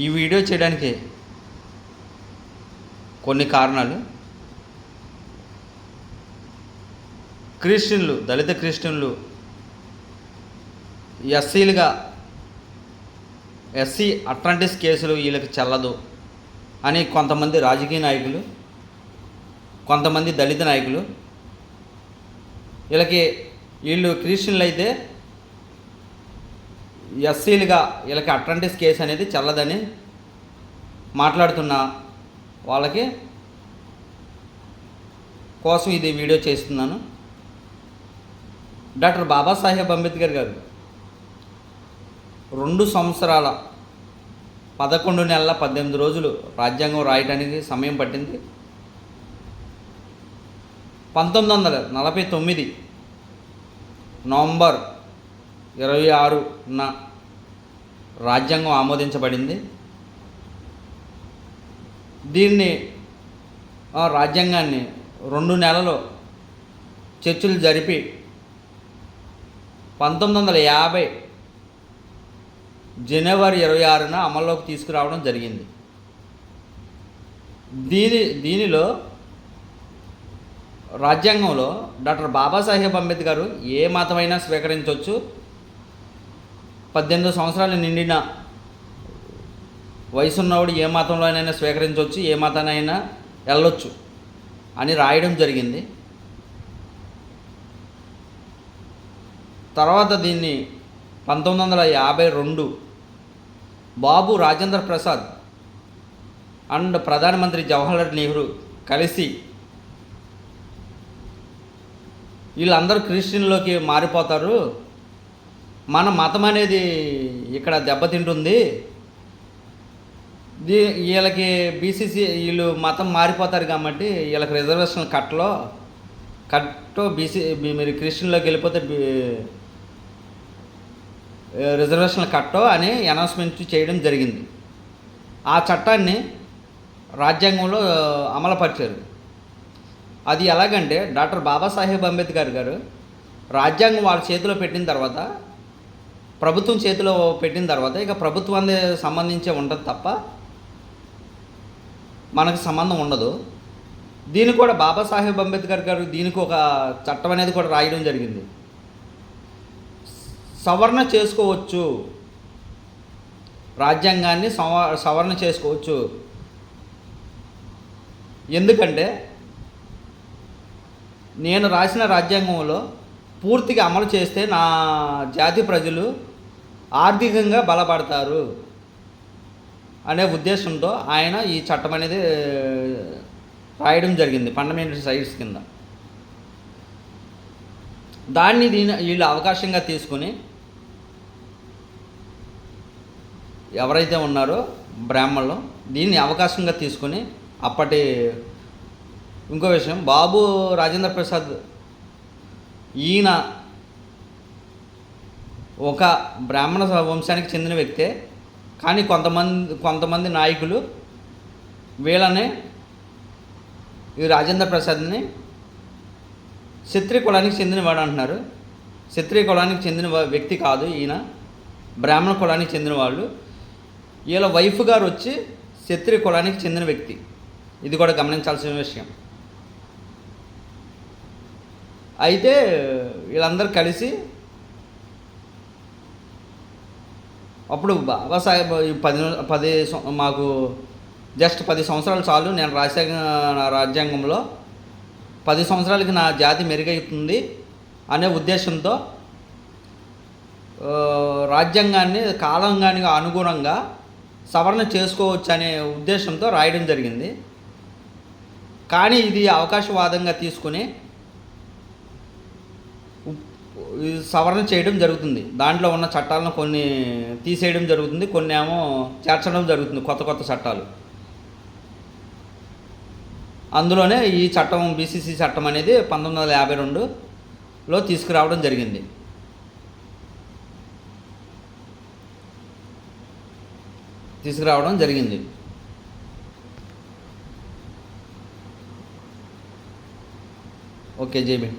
ఈ వీడియో చేయడానికి కొన్ని కారణాలు. క్రిస్టియన్లు దళిత క్రిస్టియన్లు ఎస్సీలుగా ఎస్సీ అట్లాంటిస్ కేసులు వీళ్ళకి చెల్లదు అని కొంతమంది రాజకీయ నాయకులు కొంతమంది దళిత నాయకులు వీళ్ళకి వీళ్ళు క్రిస్టియన్లు అయితే ఎస్సీలుగా వీళ్ళకి అట్రాంటిస్ కేసు అనేది చల్లదని మాట్లాడుతున్న వాళ్ళకి కోసం ఇది వీడియో చేస్తున్నాను. డాక్టర్ బాబాసాహెబ్ అంబేద్కర్ గారు రెండు సంవత్సరాల పదకొండు నెలల పద్దెనిమిది రోజులు రాజ్యాంగం రాయడానికి సమయం పట్టింది. పంతొమ్మిది వందల నలభై తొమ్మిది నవంబర్ ఇరవై ఆరున రాజ్యాంగం ఆమోదించబడింది. దీన్ని ఆ రాజ్యాంగాన్ని రెండు నెలలు చర్చలు జరిపి పంతొమ్మిది వందల యాభై జనవరి ఇరవై ఆరున అమల్లోకి తీసుకురావడం జరిగింది. దీని దీనిలో రాజ్యాంగంలో డాక్టర్ బాబాసాహెబ్ అంబేద్కర్ ఏ మతమైనా స్వీకరించవచ్చు పద్దెనిమిది సంవత్సరాలు నిండిన వయసున్నవాడు ఏ మతంలోనైనా స్వీకరించవచ్చు ఏ మతానైనా వెళ్ళొచ్చు అని రాయడం జరిగింది. తర్వాత దీన్ని పంతొమ్మిది వందల యాభై రెండు బాబు రాజేంద్ర ప్రసాద్ అండ్ ప్రధానమంత్రి జవహర్లాల్ నెహ్రూ కలిసి వీళ్ళందరూ క్రిస్టియన్లోకి మారిపోతారు. మన మతం అనేది ఇక్కడ దెబ్బతింటుంది. దీ వీళ్ళకి బీసీసీ వీళ్ళు మతం మారిపోతారు కాబట్టి వీళ్ళకి రిజర్వేషన్ కట్టలో కట్టో బీసీ మీరు క్రిస్టియన్లోకి వెళ్ళిపోతే రిజర్వేషన్లు కట్టో అని అనౌన్స్మెంట్ చేయడం జరిగింది. ఆ చట్టాన్ని రాజ్యాంగంలో అమలుపరిచారు. అది ఎలాగంటే డాక్టర్ బాబాసాహెబ్ అంబేద్కర్ గారు రాజ్యాంగం వాళ్ళ చేతిలో పెట్టిన తర్వాత ప్రభుత్వం చేతిలో పెట్టిన తర్వాత ఇక ప్రభుత్వాన్ని సంబంధించే ఉంటుంది తప్ప మనకు సంబంధం ఉండదు. దీనికి కూడా బాబాసాహెబ్ అంబేద్కర్ గారు దీనికి ఒక చట్టం అనేది కూడా రాయడం జరిగింది. సవరణ చేసుకోవచ్చు. రాజ్యాంగాన్ని సవ సవరణ చేసుకోవచ్చు. ఎందుకంటే నేను రాసిన రాజ్యాంగంలో పూర్తిగా అమలు చేస్తే నా జాతి ప్రజలు ఆర్థికంగా బలపడతారు అనే ఉద్దేశంతో ఆయన ఈ చట్టం అనేది రాయడం జరిగింది ఫండమెంటల్ సైట్స్ కింద. దాన్ని దీని వీళ్ళు అవకాశంగా తీసుకుని ఎవరైతే ఉన్నారో బ్రాహ్మణులు దీన్ని అవకాశంగా తీసుకుని అప్పటి ఇంకో విషయం బాబు రాజేంద్ర ప్రసాద్ ఈయన ఒక బ్రాహ్మణ వంశానికి చెందిన వ్యక్తే కానీ కొంతమంది కొంతమంది నాయకులు వీళ్ళని ఈ రాజేంద్ర ప్రసాద్ని క్షత్రియ కులానికి చెందినవాడు అంటున్నారు. క్షత్రియ కులానికి చెందిన వ్యక్తి కాదు ఈయన. బ్రాహ్మణ కులానికి చెందిన వాళ్ళు వీళ్ళ వైఫ్ గారు వచ్చి క్షత్రియ కులానికి చెందిన వ్యక్తి. ఇది కూడా గమనించాల్సిన విషయం. అయితే వీళ్ళందరూ కలిసి అప్పుడు బాబా సాహెబ్ పది పది మాకు జస్ట్ పది సంవత్సరాలు చాలు. నేను రాజ్యాంగ నా రాజ్యాంగంలో పది సంవత్సరాలకి నా జాతి మెరుగవుతుంది అనే ఉద్దేశంతో రాజ్యాంగాన్ని కాలంగానికి అనుగుణంగా సవరణ చేసుకోవచ్చు అనే ఉద్దేశంతో రాయడం జరిగింది. కానీ ఇది అవకాశవాదంగా తీసుకుని సవరణ చేయడం జరుగుతుంది. దాంట్లో ఉన్న చట్టాలను కొన్ని తీసేయడం జరుగుతుంది కొన్ని ఏమో చేర్చడం జరుగుతుంది కొత్త కొత్త చట్టాలు. అందులోనే ఈ చట్టం బీసీసీ చట్టం అనేది పంతొమ్మిది వందల యాభై రెండులో తీసుకురావడం జరిగింది. తీసుకురావడం జరిగింది. Okay JB